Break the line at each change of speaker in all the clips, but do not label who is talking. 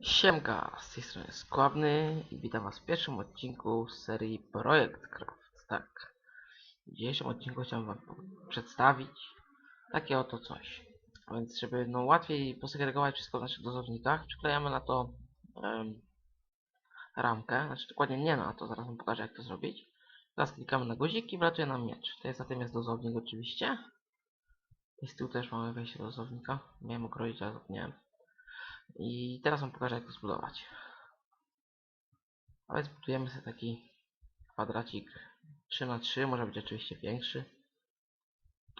Siemka, z tej strony Skłabny i witam was w pierwszym odcinku serii Projekt Craft. Tak, w dzisiejszym odcinku chciałem wam przedstawić takie oto coś. A więc, żeby no, łatwiej posegregować wszystko w naszych dozownikach, przyklejamy na to ramkę, znaczy dokładnie nie na to, zaraz wam pokażę jak to zrobić. Teraz klikamy na guzik i wlatuje nam miecz. To jest, za tym jest dozownik oczywiście. I z tyłu też mamy wejście do dozownika. Miałem okroić, ale zapomniałem. I teraz wam pokażę jak to zbudować. A więc budujemy sobie taki kwadracik 3 na 3 może być oczywiście większy.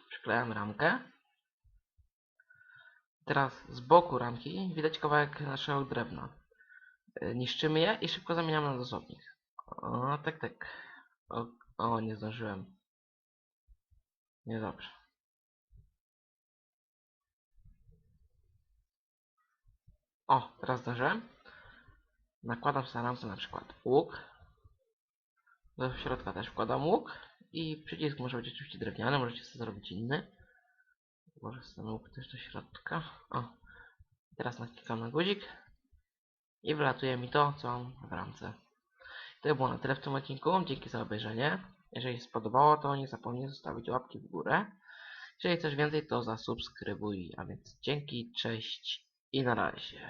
Przyklejamy ramkę. Teraz z boku ramki widać kawałek naszego drewna. Y, Niszczymy je i szybko zamieniamy na dozownik. O, tak, tak. O, o nie zdążyłem. Niedobrze. O, teraz zdążyłem. Nakładam na ramce na przykład łuk. Do środka też wkładam łuk. I przycisk może być oczywiście drewniany, możecie sobie zrobić inny. Może ten łuk też do środka. O. Teraz naklikam na guzik. I wylatuje mi to, co mam w ramce. To było na tyle w tym odcinku. Dzięki za obejrzenie. Jeżeli spodobało, to nie zapomnij zostawić łapki w górę. Jeżeli chcesz więcej, to zasubskrybuj. A więc dzięki, cześć i na razie.